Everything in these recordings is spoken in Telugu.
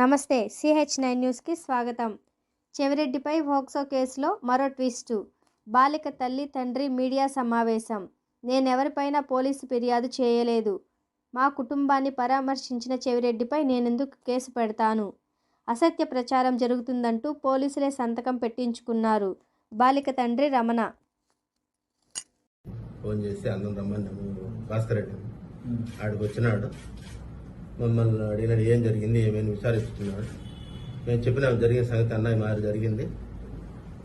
నమస్తే సిహెచ్ నైన్ న్యూస్కి స్వాగతం. చెవిరెడ్డిపై ఫోక్సో కేసులో మరో ట్విస్టు. బాలిక తల్లి తండ్రి మీడియా సమావేశం. నేనెవరిపైన పోలీసు ఫిర్యాదు చేయలేదు. మా కుటుంబాన్ని పరామర్శించిన చెవిరెడ్డిపై నేనెందుకు కేసు పెడతాను? అసత్య ప్రచారం జరుగుతుందంటూ పోలీసులే సంతకం పెట్టించుకున్నారు బాలిక తండ్రి రమణ. ఫోన్ చేసి అన్నం రమ్మని భాస్కర్ రెడ్డి. ఆడికి వచ్చినాడు మమ్మల్ని అడిగినాడు ఏం జరిగింది? ఏమేమి విచారిస్తున్నాడు. మేము చెప్పిన జరిగిన సంగతి అన్నయ్య మారి జరిగింది.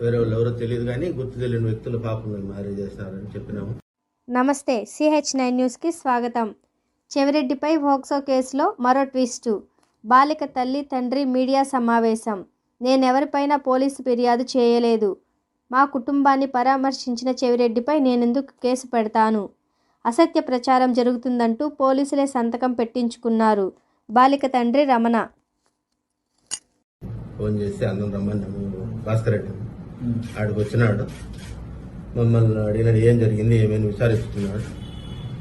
వేరే వాళ్ళు ఎవరో తెలియదు కానీ గుర్తు తెలియని వ్యక్తులు పాపం మారి చేసినారని చెప్పినాము. నమస్తే సిహెచ్ నైన్ న్యూస్కి స్వాగతం. చెవిరెడ్డిపై హోక్సో కేసులో మరో ట్విస్టు. బాలిక తల్లి తండ్రి మీడియా సమావేశం. నేనెవరిపైన పోలీసు ఫిర్యాదు చేయలేదు. మా కుటుంబాన్ని పరామర్శించిన చెవిరెడ్డిపై నేనెందుకు కేసు పెడతాను? అసత్య ప్రచారం జరుగుతుందంటూ పోలీసులే సంతకం పెట్టించుకున్నారు. బాలిక తండ్రి రమణ. ఫోన్ చేసి అన్నం రమ్మని భాస్కర్ రెడ్డి. ఆడికి వచ్చినాడు. మమ్మల్ని అడిగినాడు ఏం జరిగింది? ఏమేమి విచారిస్తున్నాడు.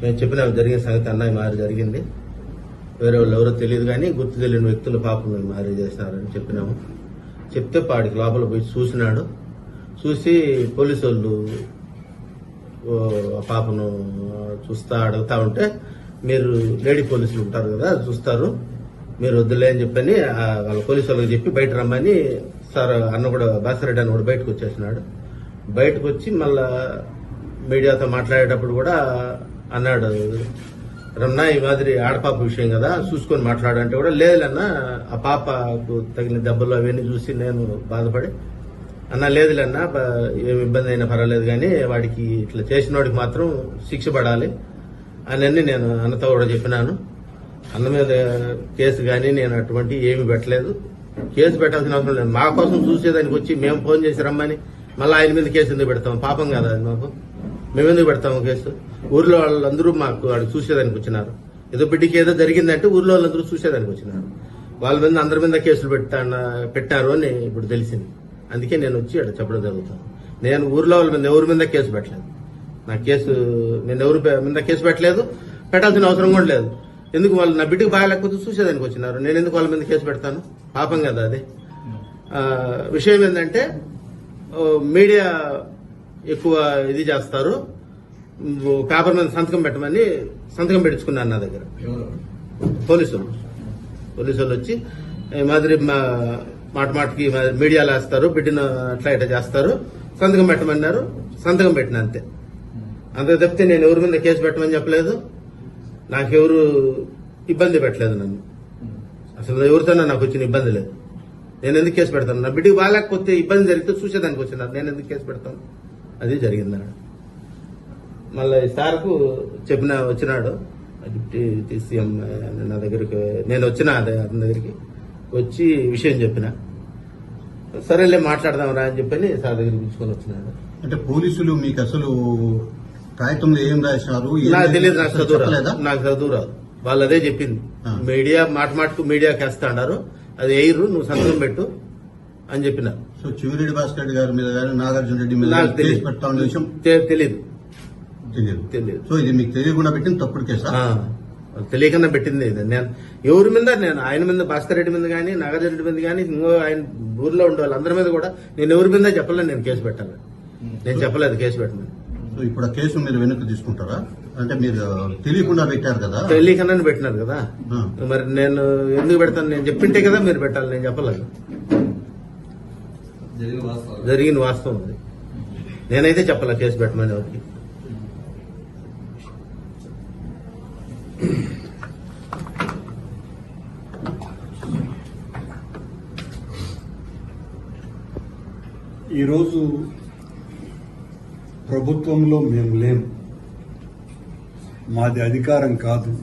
మేము చెప్పిన జరిగిన సంగతి అన్నయ్య మారి జరిగింది. వేరే వాళ్ళు ఎవరో తెలియదు కానీ గుర్తు తెలియని వ్యక్తులు పాపం మారి చేసినారని చెప్పినాము. చెప్తే పాడికి లోపల పోయి చూసినాడు. చూసి పోలీసు వాళ్ళు పాపను చూస్తా అడుగుతా ఉంటే మీరు లేడీ పోలీసులు ఉంటారు కదా చూస్తారు. మీరు వద్దులే అని చెప్పని వాళ్ళ పోలీసు వాళ్ళకి చెప్పి బయట రమ్మని సార్ అన్న కూడా భాస్కరెడ్డి అన్న కూడా బయటకు వచ్చేసినాడు. బయటకు వచ్చి మళ్ళా మీడియాతో మాట్లాడేటప్పుడు కూడా అన్నాడు రమణ ఈ మాదిరి ఆడపాప విషయం కదా చూసుకొని మాట్లాడంటే కూడా లేదన్నా ఆ పాపకు తగిన దెబ్బలు అవన్నీ చూసి నేను బాధపడి అన్న లేదులేన్న ఏమి ఏం ఇబ్బంది అయినా పర్వాలేదు కానీ వాడికి ఇట్లా చేసిన వాడికి మాత్రం శిక్ష పడాలి అని నేను అన్నతో కూడా చెప్పినాను. అన్న మీద కేసు కానీ నేను అటువంటి ఏమి పెట్టలేదు. కేసు పెట్టాల్సిన అవసరం లేదు. మా కోసం చూసేదానికి వచ్చి మేము ఫోన్ చేసి రమ్మని మళ్ళీ ఆయన మీద కేసు ఎందుకు పెడతాం? పాపం కదా అది మాకు. మేము ఎందుకు పెడతాము కేసు? ఊర్లో వాళ్ళందరూ మాకు వాడు చూసేదానికి వచ్చినారు. ఏదో బిడ్డకి ఏదో జరిగిందంటే ఊర్లో వాళ్ళందరూ చూసేదానికి వచ్చినారు. వాళ్ళ మీద అందరి మీద కేసులు పెట్టా పెట్టారు అని ఇప్పుడు తెలిసింది. అందుకే నేను వచ్చి అక్కడ చెప్పడం జరుగుతుంది. నేను ఊర్లో వాళ్ళ మీద ఎవరి మీద కేసు పెట్టలేదు. నా కేసు నేను ఎవరి మీద కేసు పెట్టలేదు. పెట్టాల్సిన అవసరం కూడా లేదు. ఎందుకు వాళ్ళు నా బిడ్డకు బాగాలేకపోతే చూసేదానికి వచ్చినారు? నేను ఎందుకు వాళ్ళ మీద కేసు పెడతాను? పాపం కదా అది. విషయం ఏంటంటే మీడియా ఎక్కువ ఇది చేస్తారు. పేపర్ మీద సంతకం పెట్టమని సంతకం పెట్టించుకున్నాను నా దగ్గర. పోలీసులు పోలీసులు వచ్చి మాదిరి మా- మాట మాటకి మా- మీడియాలో వేస్తారు బిడ్డను అట్లా ఇట్లా చేస్తారు. సంతకం పెట్టమన్నారు సంతకం పెట్టిన అంతే. అంత తప్పితే నేను ఎవరి మీద కేసు పెట్టమని చెప్పలేదు. నాకెవరు ఇబ్బంది పెట్టలేదు నన్ను. అసలు ఎవరితోనో నాకు వచ్చిన ఇబ్బంది లేదు. నేను ఎందుకు కేసు పెడతాను? నా బిడ్డకి బాగాలేకపోతే ఇబ్బంది జరిగితే చూసేదానికి వచ్చినారు నేను ఎందుకు కేసు పెడతాను? అది జరిగింది అన్నాడు. మళ్ళీ సార్కు చెప్పిన వచ్చినాడు. డిప్యూటీ సీఎం నా దగ్గరికి నేను వచ్చిన అదే అతని దగ్గరికి. వచ్చి విషయం చెప్పిన. సరేలే మాట్లాడదాం రా అని చెప్పని సార్ దగ్గరికి పిలుచుకొని వచ్చినాడు. అంటే పోలీసులు మీకు అసలు కాగితంలో ఏం ఏం నాకు తెలియదు నాకు చదువు రాదు. నాకు చదువు రాదు. వాళ్ళు అదే చెప్పింది. మీడియా మాట మాటకు మీడియాకి వేస్తాడారు అది ఎయిరు నువ్వు సంతకం పెట్టు అని చెప్పినారు సో చివిరెడ్డి భాస్కర్ రెడ్డి గారి మీద కానీ నాగార్జున రెడ్డి మీద నాకు తెలియదు. తెలీదు. తెలియదు. తెలియదు సో ఇది మీకు తెలియకుండా పెట్టిన తప్పుడు కేసా? తెలియకుండా పెట్టింది. నేను ఎవరి మీద నేను ఆయన మీద భాస్కర్ రెడ్డి మీద కానీ నాగార్జున రెడ్డి మీద కానీ ఇంకో ఆయన ఊర్లో ఉండే వాళ్ళందరి మీద కూడా నేను ఎవరి మీద చెప్పలేదు నేను కేసు పెట్టాలి నేను చెప్పలేదు కేసు పెట్టమని. సో ఇప్పుడు ఆ కేసు మీరు వెనక్కి తీసుకుంటారా? అంటే మీరు తెలియకుండా పెట్టారు కదా? తెలియకన్నా పెట్టినారు కదా. మరి నేను ఎందుకు పెడతాను? నేను చెప్పింటే కదా మీరు పెట్టాలి నేను చెప్పలేదు. జరిగిన వాస్తవం అది. నేనైతే చెప్పలే కేసు పెట్టమని ఎవరికి. ఈరోజు ప్రభుత్వంలో మేము లేం. మాది అధికారం కాదు.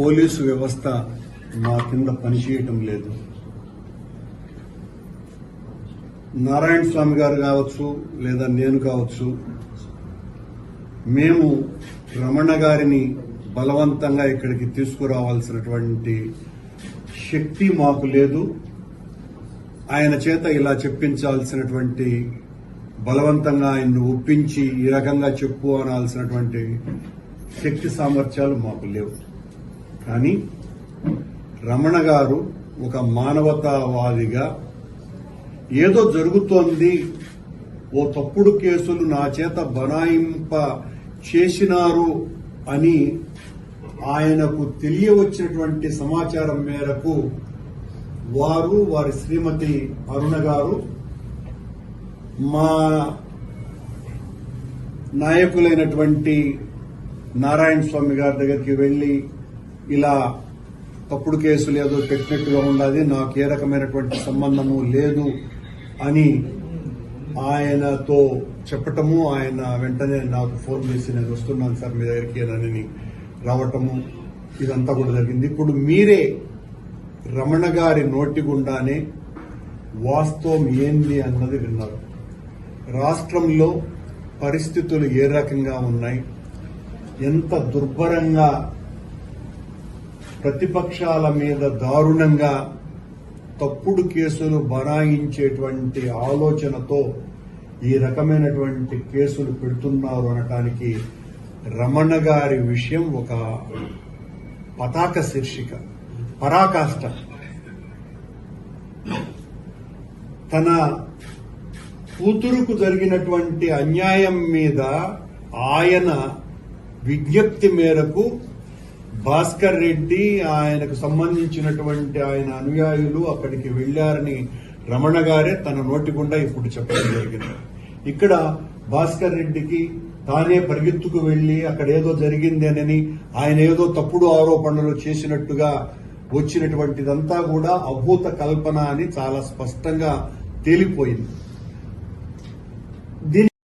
పోలీసు వ్యవస్థ మా కింద పనిచేయటం లేదు. నారాయణ స్వామి గారు కావచ్చు లేదా నేను కావచ్చు మేము రమణ గారిని బలవంతంగా ఇక్కడికి తీసుకురావాల్సినటువంటి శక్తి మాకు లేదు. ఆయన చేత ఇలా చెప్పించాల్సినటువంటి బలవంతంగా ఆయన్ను ఒప్పించి ఈ రకంగా చెప్పు అనాల్సినటువంటి శక్తి సామర్థ్యాలు మాకు లేవు. కానీ రమణ గారు ఒక మానవతావాదిగా ఏదో జరుగుతోంది ఓ తప్పుడు కేసులు నా చేత బనాయింప చేసినారు అని ఆయనకు తెలియవచ్చినటువంటి సమాచారం మేరకు వారు వారి శ్రీమతి అరుణ గారు మా నాయకులైనటువంటి నారాయణ స్వామి గారి దగ్గరికి వెళ్ళి ఇలా తప్పుడు కేసులు ఏదో పెట్టినట్టుగా ఉన్నది నాకు ఏ రకమైనటువంటి సంబంధము లేదు అని ఆయనతో చెప్పటము ఆయన వెంటనే నాకు ఫోన్ చేసి నేను వస్తున్నాను సార్ మీ దగ్గరికి అని రావటము ఇదంతా కూడా జరిగింది. ఇప్పుడు మీరే రమణ గారి నోటి గుండానే వాస్తవం ఏంది అన్నది విన్నారు. రాష్ట్రంలో పరిస్థితులు ఏ రకంగా ఉన్నాయి? ఎంత దుర్భరంగా ప్రతిపక్షాల మీద దారుణంగా తప్పుడు కేసులు బనాయించేటువంటి ఆలోచనతో ఈ రకమైనటువంటి కేసులు పెడుతున్నారు అనటానికి రమణ గారి విషయం ఒక పతాక శీర్షిక. పరాకాష్ట. తన కూతురుకు జరిగినటువంటి అన్యాయం మీద ఆయన విజ్ఞప్తి మేరకు భాస్కర్ రెడ్డి ఆయనకు సంబంధించినటువంటి ఆయన అనుయాయులు అక్కడికి వెళ్ళారని రమణ గారే తన నోటి గుండా ఇప్పుడు చెప్పడం జరిగింది. ఇక్కడ భాస్కర్ రెడ్డికి తానే పరిగెత్తుకు వెళ్ళి అక్కడ ఏదో జరిగింది అని ఆయన ఏదో తప్పుడు ఆరోపణలు చేసినట్టుగా వచ్చినటువంటిదంతా కూడా అభూత కల్పన అని చాలా స్పష్టంగా తేలిపోయింది.